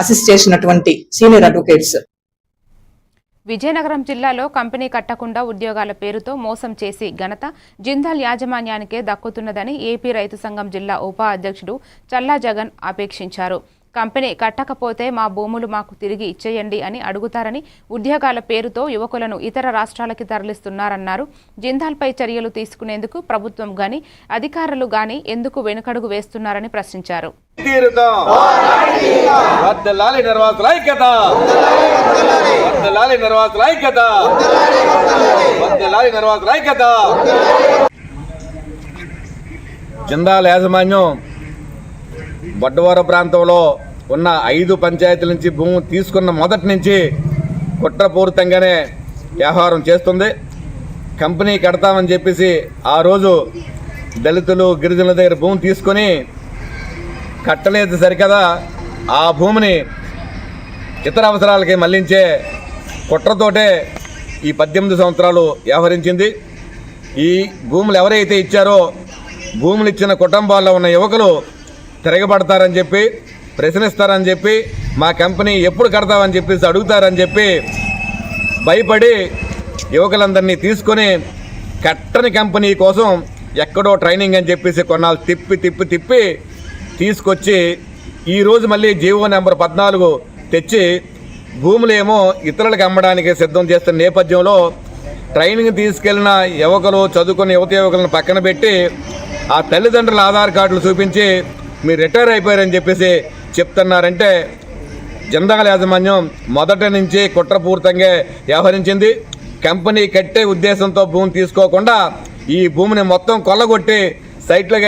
Assist చేసినటువంటి senior advocates Vizianagaram జిల్లాలో company కట్టకుండా ఉద్యోగాల పేరుతో మోసం చేసి ఘనత జిందాల్ యాజమాన్యానికే దక్కుతున్నదని ఏపీ రైతు సంఘం జిల్లా ఉప అధ్యక్షుడు చల్లా జగన్ ఆపేక్షించారు కంపెనీ కట్టకపోతే మా భూములు మాకు తిరిగి ఇచ్చేయండి అని అడుగుతారని ఉద్యోగాల పేరుతో యువకులను ఇతర రాష్ట్రాలకి తరలిస్తున్నారన్నారు. జిందాల్పై చర్యలు తీసుకునేందుకు ప్రభుత్వం గాని అధికారులు గాని ఎందుకు వెనుకడుగు వేస్తున్నారని ప్రశ్నించారు. వర్దలాలి నిర్వాసుల ఐక్యత. వర్దలాలి నిర్వాసుల ఐక్యత. వర్దలాలి నిర్వాసుల ఐక్యత. జిందాల్ యాజమాన్యం బొడ్డవర ప్రాంతంలో ఉన్న ఐదు పంచాయతీల నుంచి భూమి తీసుకున్న మొదటి నుంచి కుట్రపూరితంగానే వ్యవహారం చేస్తుంది. కంపెనీ కడతామని చెప్పేసి ఆ రోజు దళితులు గిరిజనుల దగ్గర భూమి తీసుకొని కట్టలేదు సరికదా. ఆ భూమిని ఇతర అవసరాలకి మళ్ళించే కుట్రతోటే ఈ పద్దెనిమిది సంవత్సరాలు వ్యవహరించింది. ఈ భూములు ఎవరైతే ఇచ్చారో భూములు ఇచ్చిన కుటుంబాల్లో ఉన్న యువకులు తిరగబడతారని చెప్పి ప్రశ్నిస్తారని చెప్పి మా కంపెనీ ఎప్పుడు కడతామని చెప్పేసి అడుగుతారని చెప్పి భయపడి యువకులందరినీ తీసుకొని కట్టని కంపెనీ కోసం ఎక్కడో ట్రైనింగ్ అని చెప్పేసి కొన్నాళ్ళు తిప్పి తిప్పి తిప్పి తీసుకొచ్చి ఈరోజు మళ్ళీ జీవో నెంబర్ పద్నాలుగు తెచ్చి భూములేమో ఇతరులకు అమ్మడానికి సిద్ధం చేస్తున్న నేపథ్యంలో ట్రైనింగ్ తీసుకెళ్ళిన యువకులు చదువుకున్న యువత యువకులను పక్కన పెట్టి ఆ తల్లిదండ్రుల ఆధార్ కార్డులు చూపించి మీరు రిటైర్ అయిపోయారని చెప్పేసి చెప్తున్నారంటే జందగల యాజమాన్యం మొదటి నుంచి కుట్రపూరితంగా వ్యవహరించింది. కంపెనీ కట్టే ఉద్దేశంతో భూమి తీసుకోకుండా ఈ భూమిని మొత్తం కొల్లగొట్టి సైట్లుగా